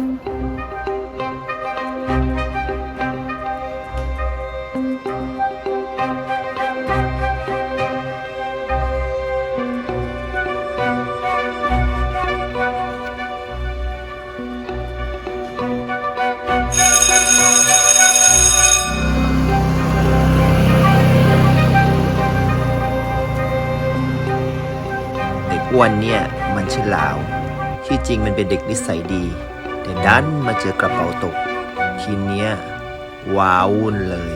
อ้วนเนี่ยมันชื่อลาว ที่จริงมันเป็นเด็กนิสัยดี แต่ดันมาเจอกระเป๋าตก ทีเนี้ยว้าวุ่นเลย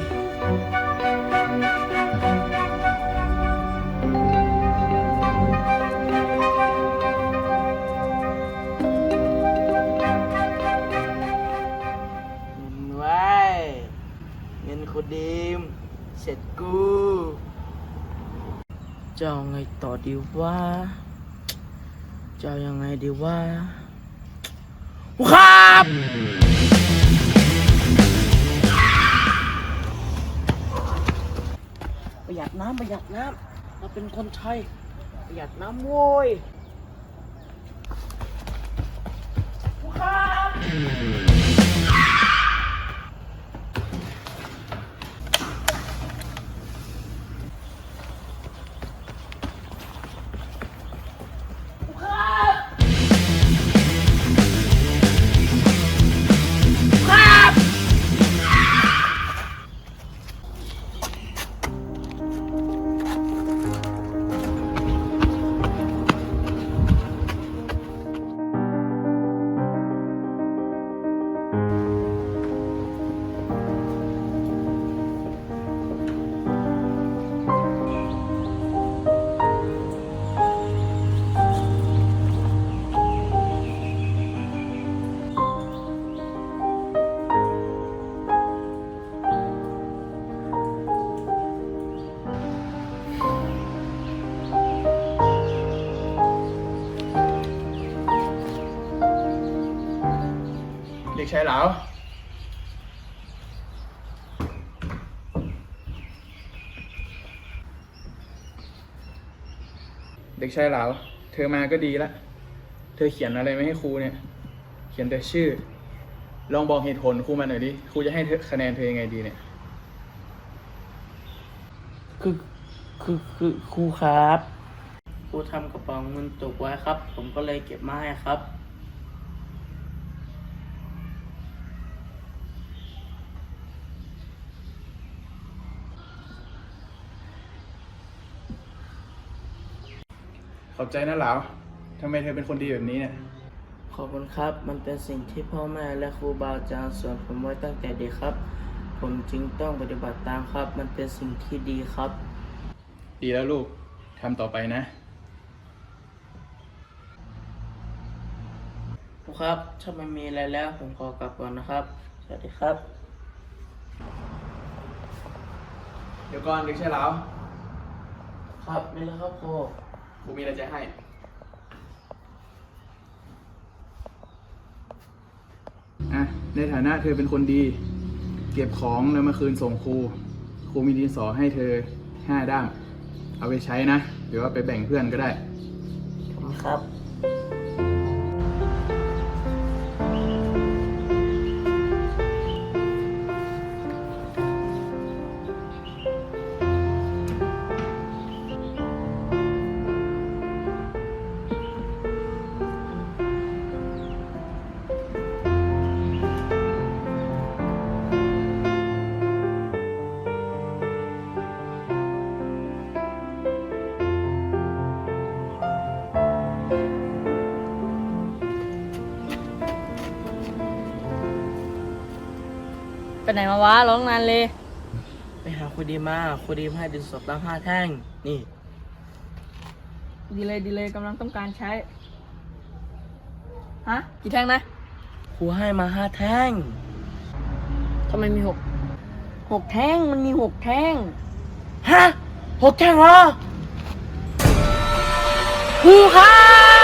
ไว้เงินคดีม เสร็จกูจะเอาไงต่อดีว่าจะเอายังไงดีว่า ครับ ประหยัดน้ำประหยัดน้ำเราเป็นคนไทยประหยัดน้ำโว้ยครับ ด็กชายเหลาเด็กชายเหลาเธอมาก็ดีละ เธอเขียนอะไรไม่ให้ครูเนี่ย เขียนแต่ชื่อ ลองบอกเหตุผลครูมาหน่อยดิ ครูจะให้เธอคะแนนเธอยังไงดีเนี่ย คือคือคือครูครับ ครูทำกระเป๋าเงินตกไว้ครับ ผมก็เลยเก็บมาให้ครับ ขอบใจนะเหลาทำไมเธอเป็นคนดีแบบนี้เนี่ย ขอบคุณครับ มันเป็นสิ่งที่พ่อแม่และครูบาอาจารย์สอนผมไว้ตั้งแต่เด็กครับ ผมจึงต้องปฏิบัติตามครับ มันเป็นสิ่งที่ดีครับ ดีแล้วลูกทำต่อไปนะ ครูครับ ถ้าไม่มีอะไรแล้วผมขอกลับก่อนนะครับ สวัสดีครับ เดี๋ยวก่อนเด็กชายเหลาครับนี่แหละครับครู ครูมีอะไรจะให้ อะ ในฐานะเธอเป็นคนดี เก็บของแล้วมาคืนส่งครู ครูมีดินสอให้เธอห้าด้าม เอาไปใช้นะ หรือว่าไปแบ่งเพื่อนก็ได้ขอบคุณครับ ไปไหนมาวะร้องนานเลย ไปหาครูดีมาครูดีมาให้ดินสอตั้งห้าแท่ง นี่ ดีเลยดีเลยกำลังต้องการใช้ ฮะ กี่แท่งนะ ครูให้มาห้าแท่ง ทำไมมีหก หกแท่งมันมีหกแท่ง ฮะหกแท่งเหรอครูครับ